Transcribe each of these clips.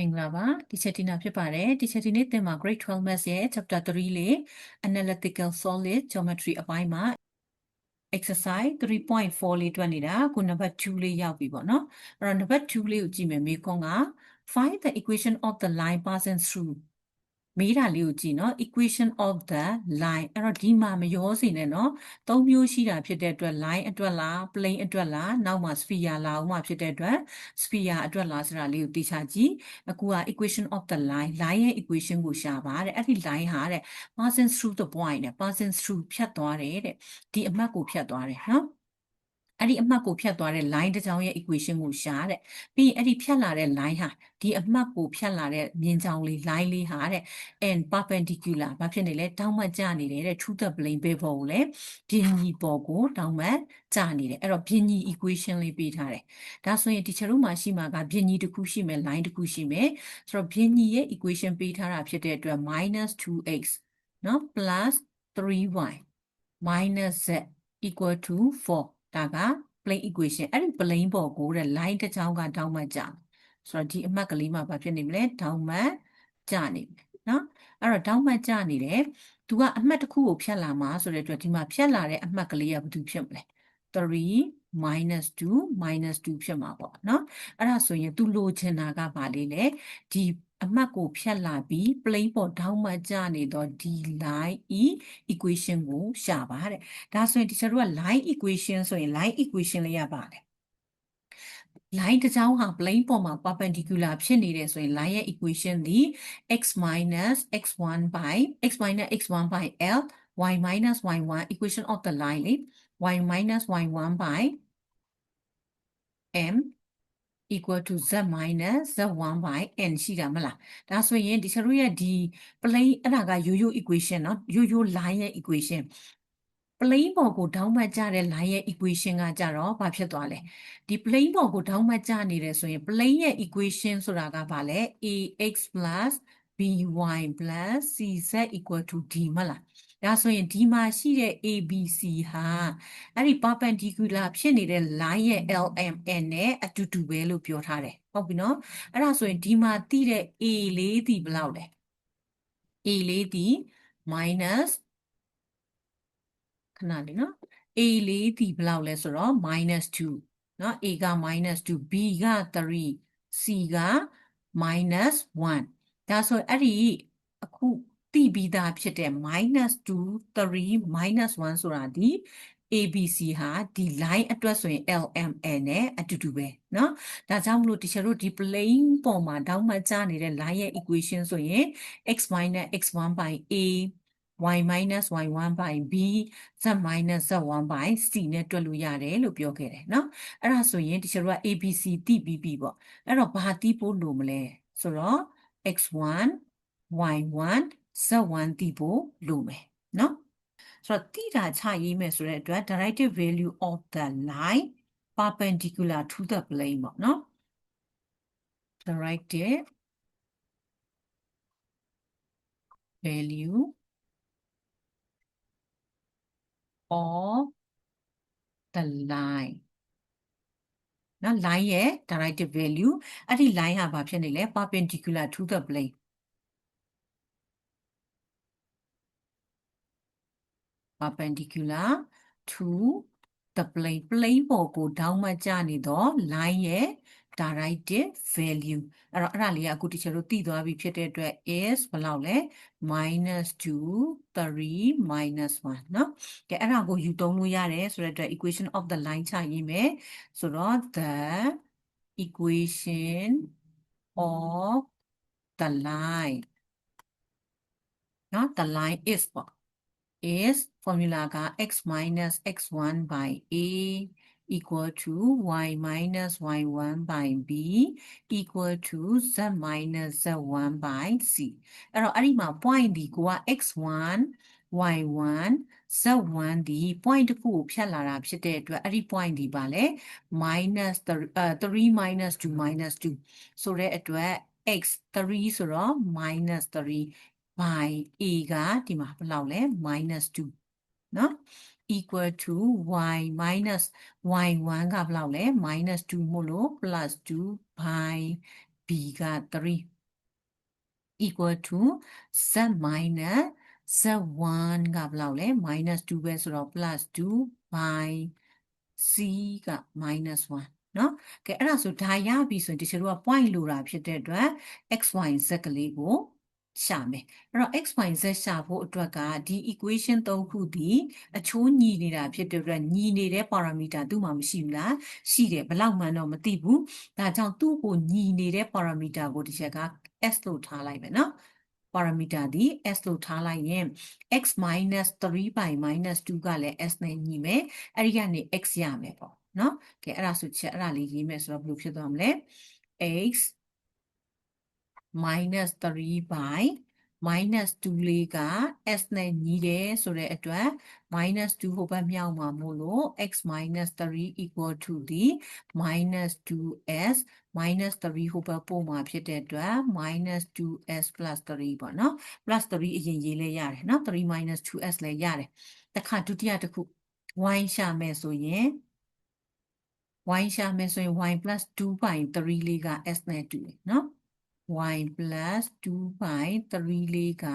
မင်္ဂလာပါဒီချက်တီနာဖြစ်ပါတယ်ဒီချက်တီနေ့သင်မှာ grade 12 maths ရဲ့ chapter 3လေး analytical solid geometry အပိုင်းမှာ exercise 3.4လေးတွက်နေတာခုနံပါတ်2လေးရောက်ပြီပေါ့နော်အဲ့တော့နံပါတ်2လေးကိုကြည့်မယ်မေးခွန်းက find the equation of the line passing through မေးတာလေးကိုကြည့်နော် equation of the line အဲ့တော့ဒီမှာမရောစေနဲ့နော်သုံးမျိုးရှိတာဖြစ်တဲ့အတွက် line အတွက်လား plane အတွက်လားနောက်မှာ sphere လာအောင်မှဖြစ်တဲ့အတွက် sphere အတွက်လားဆိုတာလေးကိုသိချကြည့်အခုက equation of the line line ရဲ့ equation ကိုရှာပါတဲ့အဲ့ဒီ line ဟာတဲ့ passing through the point တဲ့ passing through ဖြတ်သွားတယ်တဲ့ဒီအမှတ်ကိုဖြတ်သွားတယ်နော် အဲ့ဒီအမှတ်ကိုဖြတ်သွားတဲ့ line တစ်ကြောင်းရဲ့ equation ကိုရှာတဲ့ပြီးရင်အဲ့ဒီဖြတ်လာတဲ့ line ဟာဒီအမှတ်ကိုဖြတ်လာတဲ့မြင်ကြောင်လေး line လေးဟာတဲ့ and perpendicular ဘာဖြစ်နေလဲတောင်းမှကျနေတယ်တဲ့ to the plane ပဲပေါ်ကိုလေပြင်ညီပေါ်ကိုတောင်းမှကျနေတယ်အဲ့တော့ပြင်ညီ equation လေးပေးထားတယ်ဒါဆိုရင် teacher တို့မှာရှိမှာကပြင်ညီတစ်ခုရှိမယ် line တစ်ခုရှိမယ်ဆိုတော့ပြင်ညီရဲ့ equation ပေးထားတာဖြစ်တဲ့အတွက် -2x နော် plus 3y minus z equal to 4 ဒါက plane equation အဲ့ဒီ plane ပေါ်ကိုတဲ့ line တစ်ချောင်းကတောင်းမှကျဆိုတော့ဒီအမှတ်ကလေးမှာဘာဖြစ်နေမလဲတောင်းမှကျနေပြီနော်အဲ့တော့တောင်းမှကျနေတယ်သူကအမှတ်တစ်ခုကိုဖြတ်လာမှာဆိုတဲ့အတွက်ဒီမှာဖြတ်လာတဲ့အမှတ်ကလေးကဘာတူဖြစ်မလဲ3 minus 2 minus 2ဖြစ်မှာပေါ့နော်အဲ့ဒါဆိုရင်သူလိုချင်တာကဘာလေးလဲဒီ အမှတ်ကိုဖြတ်လာပြီး plane ပေါ်ထောင်းမှကျနေတော့ဒီ line e equation ကိုရှာပါတဲ့ဒါဆိုရင်တချို့က line equation ဆိုရင် line equation လေးရပါတယ် line တစ်ချောင်းဟာ plane ပေါ်မှာ perpendicular ဖြစ်နေတယ်ဆိုရင် line ရဲ့ equation သည် x minus x1 by x minus x1 by l y minus y1 equation of the line လေ y minus y1 by m equal to z minus z1 by n ရှိတာမလားဒါဆိုရင်ဒီချက်တို့ရဲ့ဒီ plane အဲ့ဒါကရိုးရိုး equation เนาะရိုးရိုး line ရဲ့ equation plane ပေါ်ကိုဒေါင်းမှတ်ကြတဲ့ line ရဲ့ equation ကကြတော့ဘာဖြစ်သွားလဲဒီ plane ပေါ်ကိုဒေါင်းမှတ်ကြနေတယ်ဆိုရင် plane ရဲ့ equation ဆိုတာကဘာလဲ ax by plus cz equal to d မလား ဒါဆိုရင်ဒီမှာရှိတဲ့ ABC ဟာအဲ့ဒီ perpendicular ဖြစ်နေတဲ့ line ရဲ့ LMN နဲ့အတူတူပဲလို့ပြောထားတယ်ဟုတ်ပြီနော်အဲ့ဒါဆိုရင်ဒီမှာတိတဲ့ A လေးဒီဘယ်လောက်လဲ A လေးဒီ minus ခဏလေးနော် A လေးဒီဘယ်လောက်လဲဆိုတော့ -2 နော် A က -2 B က3 C က -1 ဒါဆိုအဲ့ဒီအခု သိပြီးသားဖြစ်တဲ့ -2 3 -1 ဆိုတာဒီ ABC ဟာဒီ line အတွက်ဆိုရင် LMN နဲ့အတူတူပဲเนาะဒါကြောင့်မလို့ teacher တို့ဒီ plane ပေါ်မှာတောင်းမှကြားနေတဲ့ line ရဲ့ equation ဆိုရင် x x1 by a y minus y1 by b z minus z1 by c နဲ့တွက်လို့ရတယ်လို့ပြောခဲ့တယ်เนาะအဲ့ဒါဆိုရင် teacher တို့က abc သိပြီးပြီပေါ့အဲ့တော့ဘာသိဖို့လိုမလဲဆိုတော့ x1 y1 z1 သိဖို့လိုမယ်နော်ဆိုတော့တိတာချရေးမယ်ဆိုတဲ့အတွက် directive value of the line perpendicular to the plane ပေါ့နော် directive value of the line နော် line ရဲ့ directive value အဲ့ဒီ line ဟာဘာဖြစ်နေလဲ perpendicular to the plane perpendicular to the plane plane ပေါ်ကိုဒေါင်းမှကျနေတော့ line ရဲ့ directive value အဲ့တော့အဲ့ဒါလေးကအခု teacher တို့သိသွားပြီဖြစ်တဲ့အတွက် is ဘယ်လောက်လဲ -2 3 1เนาะကဲအဲ့ဒါကိုယူသုံးလို့ရတယ်ဆိုတဲ့အတွက် equation of the line ချရေးမယ်ဆိုတော့ the equation of the line เนาะ the line is ပေါ့ is formula က x minus x1 by a equal to y minus y1 by b equal to z minus z1 by c အဲ့တော့အဲ့ဒီမှာ point ဒီကိုက x1 y1 z1 ဒီ point တစ်ခုကိုဖြတ်လာတာဖြစ်တဲ့အတွက်အဲ့ဒီ point ဒီပါလေ minus 3 minus 2 minus 2ဆိုတဲ့အတွက် x 3ဆိုတော့ minus 3 by a ကဒီမှာဘယ်လောက်လဲ minus 2เนาะ equal to y minus y1 ကဘယ်လောက်လဲ minus 2မို့လို့ plus 2 by b က3 equal to z minus z1 ကဘယ်လောက်လဲ minus 2ပဲဆိုတော့ plus 2 by c က minus 1เนาะကဲအဲ့ဒါဆိုဒါရပြီဆိုရင်တချို့က point လိုတာဖြစ်တဲ့အတွက် x y z ကလေးကို ရှာမယ်အဲ့တော့ x y z ရှာဖို့အတွက်ကဒီ equation ၃ခုဒီအချိုးညီနေတာဖြစ်တဲ့အတွက်ညီနေတဲ့ parameter သူ့မှာမရှိဘူးလားရှိတယ်ဘယ်လောက်မှန်းတော့မသိဘူးဒါကြောင့်သူ့ကိုညီနေတဲ့ parameter ကိုဒီချက်က s လို့ထားလိုက်မယ်နော် parameter ဒီ s လို့ထားလိုက်ရင် x 3 by -2 ကလည်း s နဲ့ညီမယ်အဲ့ဒီကနေ x ရမယ်ပေါ့နော်ကဲအဲ့ဒါဆိုချက်အဲ့ဒါလေးရေးမယ်ဆိုတော့ဘယ်လိုဖြစ်သွားမလဲ x minus 3 by minus 2လေးက s နဲ့ညီတယ်ဆိုတဲ့အတွက် minus 2ဟိုဘက်မြောက်မှာမို့လို့ x minus 3 equal to ဒီ minus 2s minus 3ဟိုဘက်ပို့မှာဖြစ်တဲ့အတွက် minus 2s plus 3ပေါ့နော် plus 3အရင်ရေးလဲရတယ်နော်3 minus 2s လဲရတယ်တခါဒုတိယတစ်ခု y ရှာမယ်ဆိုရင် y ရှာမယ်ဆိုရင် y plus 2 by 3လေးက s နဲ့တူတယ်နော် y plus 2 by 3လေးက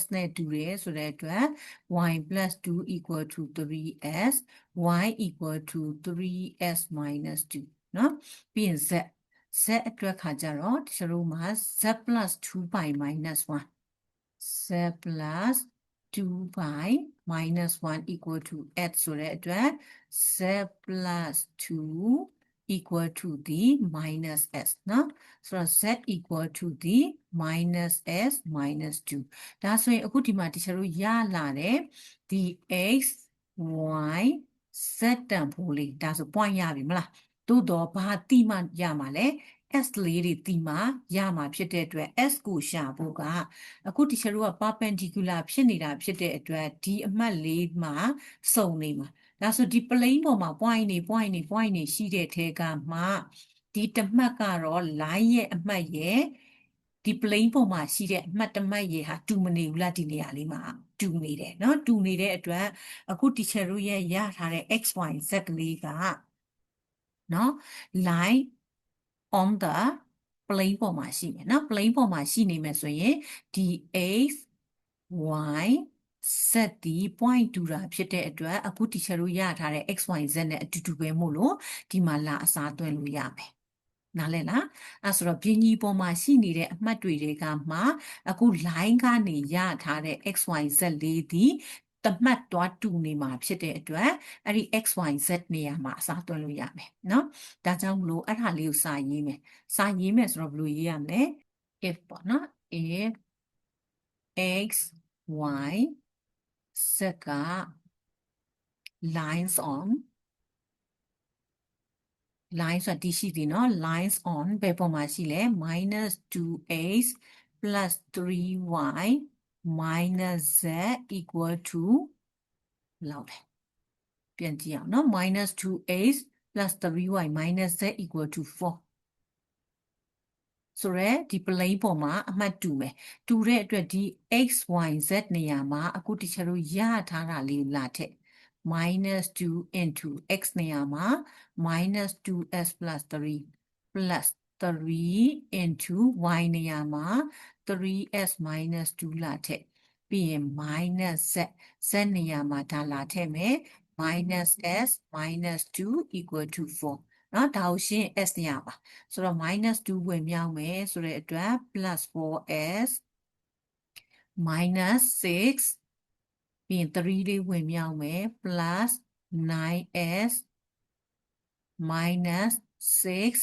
s နဲ့တူတယ်ဆိုတဲ့အတွက် y plus 2 equal to 3s y equal to 3s minus 2เนาะပြီးရင် z z အတွက်ခါကြတော့တချို့တို့မှာ z plus 2 by minus 1 z plus 2 by minus 1 equal to x ဆိုတဲ့အတွက် z plus 2 equal to the minus s နော်ဆိုတော့ z equal to the minus s minus 2ဒါဆိုရင်အခုဒီမှာတချို့ရလာတယ်ဒီ x y z တန်ဖိုးလေးဒါဆို point ရပြီမလားသို့တော့ဘာတိမှရမှာလဲ s လေးတွေဒီမှာရမှာဖြစ်တဲ့အတွက် s ကိုရှာဖို့ကအခုတချို့က perpendicular ဖြစ်နေတာဖြစ်တဲ့အတွက်ဒီအမှတ်လေးမှာစုံနေမှာ ဒါဆိုဒီ plane ပေါ်မှာ point နေ point နေ point နေရှိတဲ့ထဲကမှဒီတစ်မှတ်ကတော့ line ရဲ့အမှတ်ရဲ့ဒီ plane ပေါ်မှာရှိတဲ့အမှတ်တစ်မှတ်ရဲ့ဟာတူမနေဘူးလားဒီနေရာလေးမှာတူနေတယ်เนาะတူနေတဲ့အတွက်အခု teacher တို့ရဲ့ရထားတဲ့ x y z ကလေးကเนาะ line on the plane ပေါ်မှာရှိမယ်เนาะ plane ပေါ်မှာရှိနေမယ်ဆိုရင်ဒီ x y z ဒီ point တူတာဖြစ်တဲ့အတွက်အခု teacher တို့ရထားတဲ့ x y z နဲ့အတူတူပဲမို့လို့ဒီမှာလာအစားသွင်းလို့ရမယ်နားလဲလားအဲဆိုတော့ပြင်းကြီးပေါ်မှာရှိနေတဲ့အမှတ်တွေတွေကမှအခု line ကနေရထားတဲ့ x y z လေးဒီတမှတ်သွားတူနေမှာဖြစ်တဲ့အတွက်အဲ့ဒီ x y z နေရာမှာအစားသွင်းလို့ရမယ်เนาะဒါကြောင့်မလို့အဲ့ဒါလေးကိုစာရေးမယ်စာရေးမယ်ဆိုတော့ဘယ်လိုရေးရမလဲ if ပေါ့နော် if x y circa lines on lines ဆိုတာဒီရှိသည်နော် lines on ဘယ်ပုံမှာရှိလဲ -2x plus 3y minus z equal to loud. Bien, no? -2x plus 3y minus z equal to 4 ဆိုရဲဒီ plane ပေါ်မှာအမှတ်တူမယ်တူတဲ့အတွက်ဒီ x y z နေရာမှာအခုတခြားတို့ရထားတာလေးလာထက် -2 into x နေရာမှာ -2s plus 3 plus 3 into y နေရာမှာ 3s minus 2လာထက်ပြီးရင် minus z z နေရာမှာဒါလာထက်မယ် minus s minus 2 equal to 4 နော်ဒါကိုရှင်း s နေရပါဆိုတော့ -2 ဝင်မြောက်မယ်ဆိုတဲ့အတွက် +4s -6 ပြီးရင်3လေးဝင်မြောက်မယ် +9s -6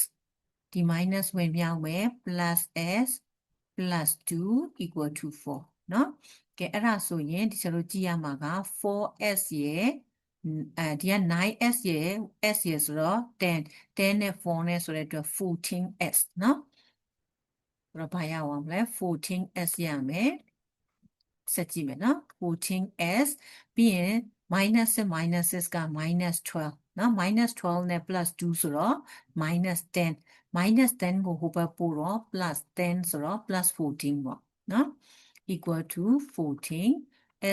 ဒီ minus ဝင်မြောက်မယ် +s +2 equal to 4เนาะကဲအဲ့ဒါဆိုရင်ဒီလိုကြည့်ရမှာက 4s ရဲ့ အဲဒီက 9s ရဲ့ s ရဲ့ဆိုတော့10 10နဲ့4နဲ့ဆိုတဲ့အတွက် 14s เนาะအဲ့တော့ဘာရအောင်မလဲ 14s ရမယ်ဆက်ကြည့်မယ်နော် 14s ပြီးရင် minus 6 minus 6က minus 12နော် minus 12နဲ့ plus 2ဆိုတော့ minus 10 minus 10ကိုဟိုဘက်ပို့တော့ plus 10ဆိုတော့ plus 14ပေါ့နော် equal to 14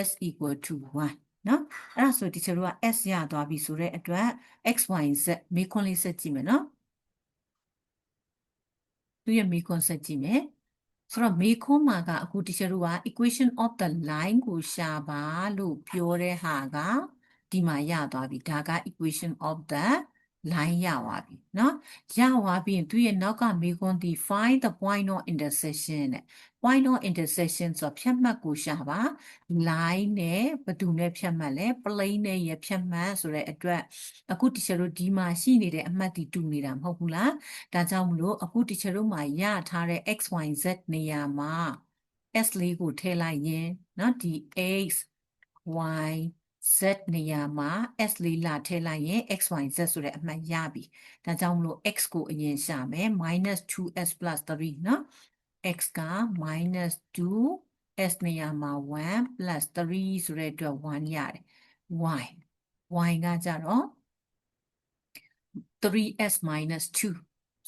s equal to 1 နော်အဲ့ဒါဆိုဒီချေတို့က s ရသွားပြီဆိုတဲ့အတွက် x y z မေးခွန်းလေးဆက်ကြည့်မယ်နော်သူရဲ့မေခွန်းဆက်ကြည့်မယ်ဆိုတော့မေခွန်းမှာကအခု teacher တို့က equation of the line ကိုရှာပါလို့ပြောတဲ့ဟာကဒီမှာရသွားပြီဒါက equation of the line ရသွားပြီเนาะရသွားပြီးရင်သူရဲ့နောက်ကမေခွန်းဒီ find the point of intersection တဲ့ point of intersection ဆိုတော့ဖြတ်မှတ်ကိုရှာပါ line နဲ့ဘယ်သူနဲ့ဖြတ်မှတ်လဲ plane နဲ့ရဖြတ်မှတ်ဆိုတဲ့အတွက်အခု teacher တို့ဒီမှာရှိနေတဲ့အမှတ်ဒီတူနေတာမဟုတ်ဘူးလားဒါကြောင့်မလို့အခု teacher တို့မှာရထားတဲ့ x y z နေရာမှာ s လေးကိုထည့်လိုက်ရင်เนาะဒီ x y z နေရာမှာ s လေးလာထည့်လိုက်ရင် x y z ဆိုတဲ့အမှတ်ရပြီဒါကြောင့်မလို့ x ကိုအရင်ရှာမယ် -2s 3เนาะ x က -2 s နေရာမှာ1 plus 3ဆိုတဲ့အတွက်1ရတယ် y y ကကြတော့ 3s minus 2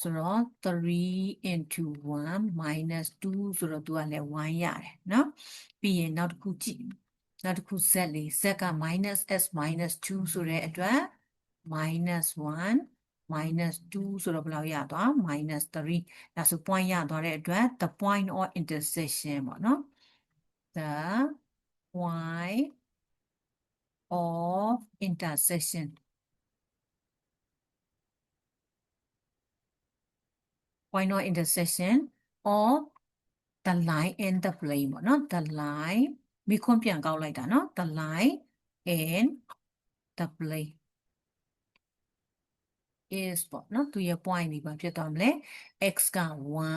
ဆိုတော့3 into 1 minus 2ဆိုတော့သူကလည်း1ရတယ်เนาะပြီးရင်နောက်တစ်ခုကြည့် နောက်တစ်ခု z လေး z က minus s minus 2ဆိုတဲ့အတွက် minus 1 minus 2ဆိုတော့ဘယ်လောက်ရသွား minus 3ဒါဆို point ရသွားတဲ့အတွက် the point of intersection ပေါ့နော် the point of intersection point of intersection of the line and the plane ပေါ့နော် the line မိခွန်းပြန်ကောက်လိုက်တာနော် the line and the plane is ပေါ့နော်သူရဲ့ point ဒီပါဖြစ်သွားမလဲ x က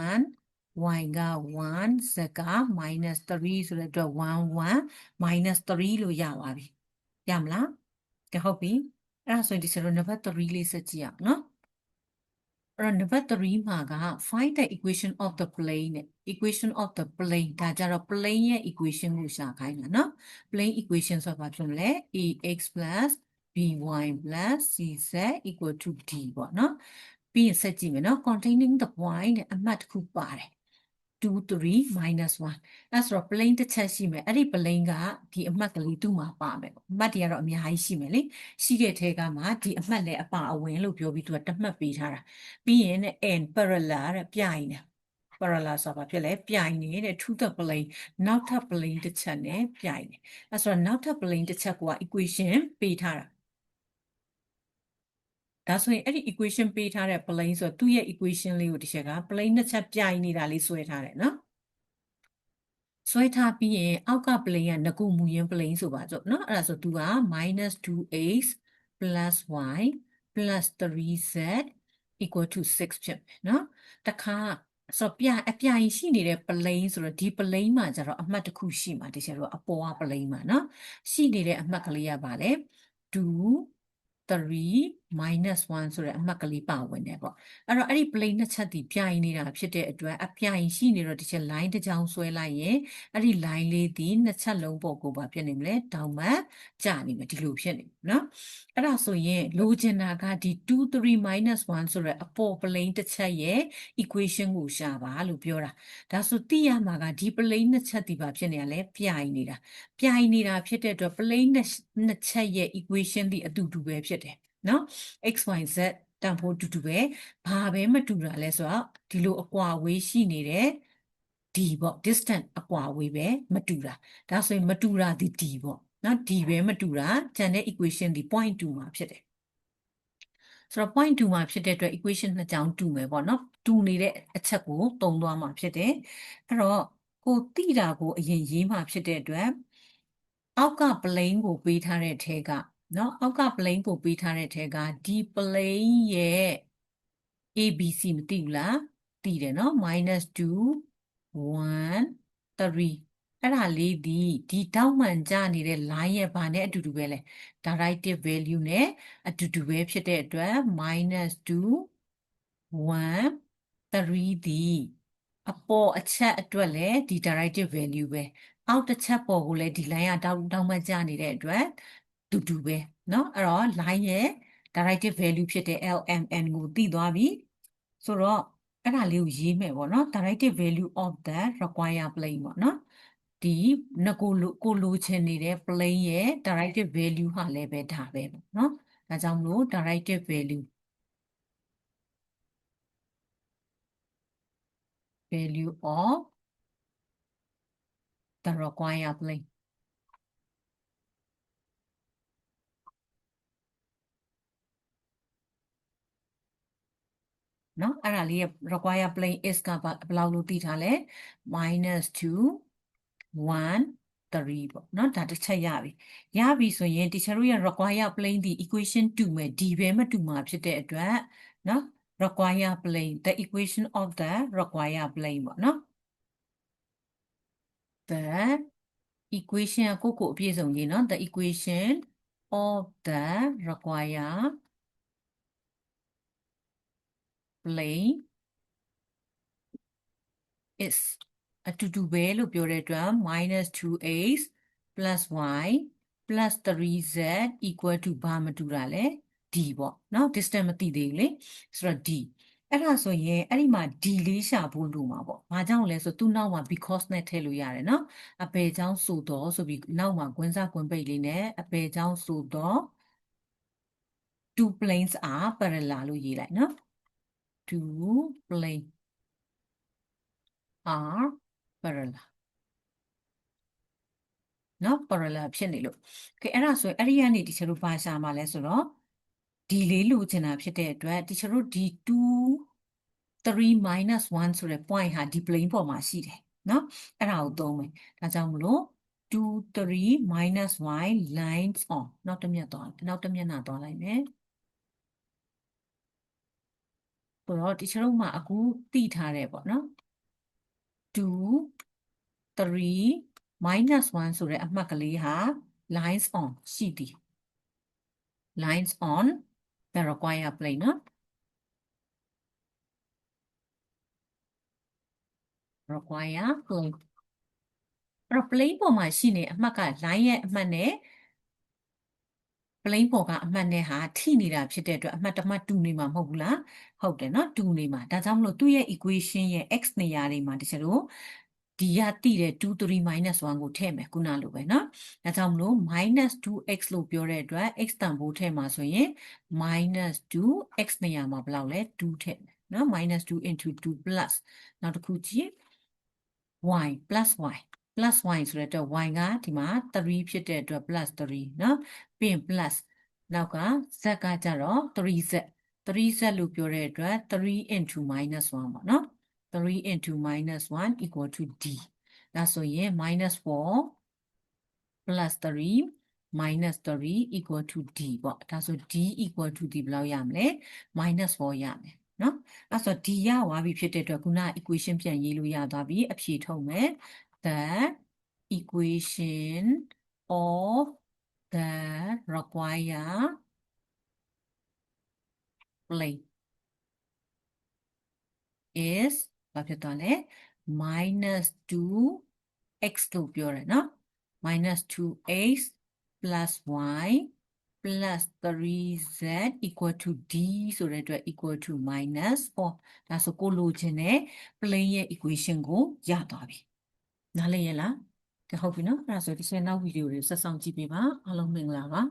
1 y က1 z က -3 ဆိုတဲ့အတွက်1 1 -3 လို့ရပါပြီရမလားကဲဟုတ်ပြီအဲ့ဒါဆိုရင်ဒီစရနံပါတ်3လေးစကြည့်အောင်နော် အဲ့တော့ number 3မှာက find the equation of the plane နဲ့ equation of the plane ဒါကြတော့ plane ရဲ့ equation ကိုရှာခိုင်းတာနော် plane equation ဆိုတာဘာဖြစ်မလဲ ax by plus cz equal to d ပေါ့နော်ပြီးရင်ဆက်ကြည့်မယ်နော် containing the point နဲ့အမှတ်တစ်ခုပါတယ် 2 3 minus 1အဲ့ဆိုတော့ plane တစ်ချက်ရှိမယ်အဲ့ဒီ plane ကဒီအမှတ်ကလေးသူ့မှာပါမယ်ပေါ့အမှတ်တွေကတော့အများကြီးရှိမယ်လေရှိတဲ့ထဲကမှဒီအမှတ်လည်းအပါအဝင်လို့ပြောပြီးသူကတတ်မှတ်ပေးထားတာပြီးရင်နဲ့ n parallel တဲ့ပြိုင်တယ် parallel ဆိုတာဘာဖြစ်လဲပြိုင်နေတဲ့ to the plane နောက်ထပ် plane တစ်ချက်နဲ့ပြိုင်တယ်အဲ့ဆိုတော့နောက်ထပ် plane တစ်ချက်က equation ပေးထားတာ ဒါဆိုရင်အဲ့ဒီ equation ပေးထားတဲ့ plane ဆိုတော့သူ့ရဲ့ equation လေးကိုတစ်ချက်က plane တစ်ချက်ပြိုင်နေတာလေးဆွဲထားတယ်နော်ဆွဲထားပြီးရင်အောက်က plane ကငကူမူရင်း plane ဆိုပါစို့နော်အဲ့ဒါဆိုသူက -2x plus y plus 3z equal to 6ဖြစ်မယ်နော်တခါဆိုတော့ပြအပြိုင်ရှိနေတဲ့ plane ဆိုတော့ဒီ plane မှာကျတော့အမှတ်တစ်ခုရှိမှာတကယ်တော့အပေါ်က plane မှာနော်ရှိနေတဲ့အမှတ်ကလေးကပါလေ2 3 minus 1 ဆိုတဲ့အမှတ်ကလေးပါဝင်တယ်ပေါ့အဲ့တော့အဲ့ဒီ plane နှစ်ချက်ဒီပြိုင်နေတာဖြစ်တဲ့အတွက်အပြိုင်ရှိနေတော့ဒီချက် line တစ်ကြောင်းဆွဲလိုက်ရင်အဲ့ဒီ line လေးဒီနှစ်ချက်လုံးပေါ်ကိုပါဖြစ်နေမလဲတောင်မှကျနေမယ်ဒီလိုဖြစ်နေနော်အဲ့ဒါဆိုရင်လိုချင်တာကဒီ2 3 minus 1ဆိုတဲ့အပေါ် plane တစ်ချက်ရဲ့ equation ကိုရှာပါလို့ပြောတာဒါဆိုသိရမှာကဒီ plane နှစ်ချက်ဒီပါဖြစ်နေရလဲပြိုင်နေတာပြိုင်နေတာဖြစ်တဲ့အတွက် plane နှစ်ချက်ရဲ့ equation ဒီအတူတူပဲဖြစ်တယ် နော် x y z တန်ဖိုးတူတူပဲဘာပဲမတူတာလဲဆိုတော့ဒီလိုအကွာဝေးရှိနေတဲ့ဒီပေါ့ distant အကွာဝေးပဲမတူတာဒါဆိုရင်မတူတာဒီဒီပေါ့နော်ဒီပဲမတူတာကျန်တဲ့ equation ဒီ point 2မှာဖြစ်တယ်ဆိုတော့ point 2မှာဖြစ်တဲ့အတွက် equation နှစ်ကြောင်းတူမယ်ပေါ့နော်တူနေတဲ့အချက်ကိုတုံသွားမှာဖြစ်တယ်အဲ့တော့ကိုတိတာကိုအရင်ရေးမှာဖြစ်တဲ့အတွက်အောက်က plane ကိုပေးထားတဲ့ထဲက နော်အောက်က plane ကိုပေးထားတဲ့ထဲကဒီ plane ရဲ့ ABC မသိဘူးလားသိတယ်နော် -2 1 3အဲ့ဒါလေးဒီဒီတောက်မှန်ကြနေတဲ့ line ရဲ့ဘာနဲ့အတူတူပဲလဲ directive value နဲ့အတူတူပဲဖြစ်တဲ့အတွက် -2 1 3ဒီအပေါ်အချက်အတွက်လည်းဒီ directive value ပဲအောက်တစ်ချက်ပေါ်ကိုလည်းဒီ line ကတောက်တောက်မှကြနေတဲ့အတွက် တူတူပဲเนาะအဲ့တော့ line ရဲ့ directive value ဖြစ်တဲ့ LMN ကိုသိသွားပြီဆိုတော့အဲ့ဒါလေးကိုရေးမယ်ပေါ့နော် directive value of the required plane ပေါ့နော်ဒီငကိုလိုကိုလိုချင်နေတဲ့ plane ရဲ့ directive value ဟာလည်းပဲဒါပဲပေါ့နော်ဒါကြောင့်မလို့ directive value value of the required plane နော်အဲ့ဒါလေးရဲ့ require plane is ကဘာဘယ်လောက်လို့သိထားလဲ -2 1 3ပေါ့နော်ဒါတစ်ချက်ရပြီရပြီဆိုရင် teacher တို့ရဲ့ require plane ဒီ equation တူမယ်ဒီပဲမတူမှာဖြစ်တဲ့အတွက်နော် require plane the equation of the require plane ပေါ့နော် the equation ကကိုယ့်ကိုအပြည့်စုံရေးနော် the equation of the require plane is အတူတူပဲလို့ပြောတဲ့အတွက် -2x plus y plus 3z equal to ဘာမတူတာလဲ d ပေါ့နော် distance မသိသေးဘူးလေဆိုတော့ d အဲ့ဒါဆိုရင်အဲ့ဒီမှာ d လေးရှာဖို့လိုမှာပေါ့။ဘာကြောင့်လဲဆိုသူ့နောက်မှာ because နဲ့ထည့်လို့ရတယ်နော်။အပယ်ကြောင့်ဆိုတော့ဆိုပြီးနောက်မှာကွင်းစားကွင်းပိတ်လေးနဲ့အပယ်ကြောင့်ဆိုတော့ two planes are parallel လို့ရေးလိုက်နော်။ two plane are parallel နော် parallel ဖြစ်နေလို့။ Okay အဲ့ဒါဆိုရင်အဲ့ဒီကနေတီချာတို့ဘာရှာမှာလဲဆိုတော့ဒီလေးလိုချင်တာဖြစ်တဲ့အတွက်တီချာတို့ဒီ2 3 1ဆိုတဲ့ point ဟာဒီ plane ပေါ်မှာရှိတယ်နော်အဲ့ဒါကိုသုံးမယ်ဒါကြောင့်မလို့2 3 y lines on နောက်တစ်မျက်သွားနောက်တစ်မျက်နှာသွားလိုက်မယ် ဆိုတော့တီချာတို့မှာအခုသိထားတယ်ပေါ့နော်2 3 minus 1ဆိုတဲ့အမှတ်ကလေးဟာ lines on ရှိသည် lines on the required plane နော် require plane အဲ့တော့ plane ပေါ်မှာရှိနေအမှတ်က line ရဲ့အမှတ်နဲ့ plane ပေါ်ကအမှတ်နဲ့ဟာထိနေတာဖြစ်တဲ့အတွက်အမှတ်တစ်မှတ်တူနေမှာမဟုတ်ဘူးလားဟုတ်တယ်နော်တူနေမှာဒါကြောင့်မလို့သူ့ရဲ့ equation ရဲ့ x နေရာတွေမှာတချို့တို့ဒီရတိတဲ့2 3 1ကိုထည့်မယ်ခုနလိုပဲเนาะဒါကြောင့်မလို့ -2x လို့ပြောတဲ့အတွက် x တန်ဖိုးထည့်မှာဆိုရင် -2x နေရာမှာဘယ်လောက်လဲ2ထည့်မယ်เนาะ -2 into 2 plus နောက်တစ်ခုကြည့် y plus y plus y ဆိုတဲ့အတွက် y ကဒီမှာ3ဖြစ်တဲ့အတွက် plus 3เนาะပြီးရင် plus နောက်က z ကကြတော့ 3z 3z လို့ပြောတဲ့အတွက်3 into minus 1ပေါ့เนาะ3 into minus 1 equal to d ဒါဆိုရင် minus 4 plus 3 minus 3 equal to d ပေါ့ဒါဆို d equal to d ဘယ်လောက်ရမလဲ minus 4ရမယ်နော်အဲ့ဆို d ရသွားပြီဖြစ်တဲ့အတွက်ခုန equation ပြန်ရေးလို့ရသွားပြီအဖြေထုတ်မယ် the equation of the required plane is ဘာဖြစ်သွားလဲ -2x လို့ပြောတယ်နော် -2x plus y plus 3z equal to d ဆိုတဲ့အတွက် equal to minus 4ဒါဆိုကိုလိုချင်တဲ့ plane ရဲ့ equation ကိုရသွားပြီ နားလည်ရလားကဲဟုတ်ပြီနော်အဲ့ဒါဆိုဒီစနောက်ဗီဒီယိုလေးဆက်ဆောင်ကြည့်ပေးပါအားလုံးမင်္ဂလာပါ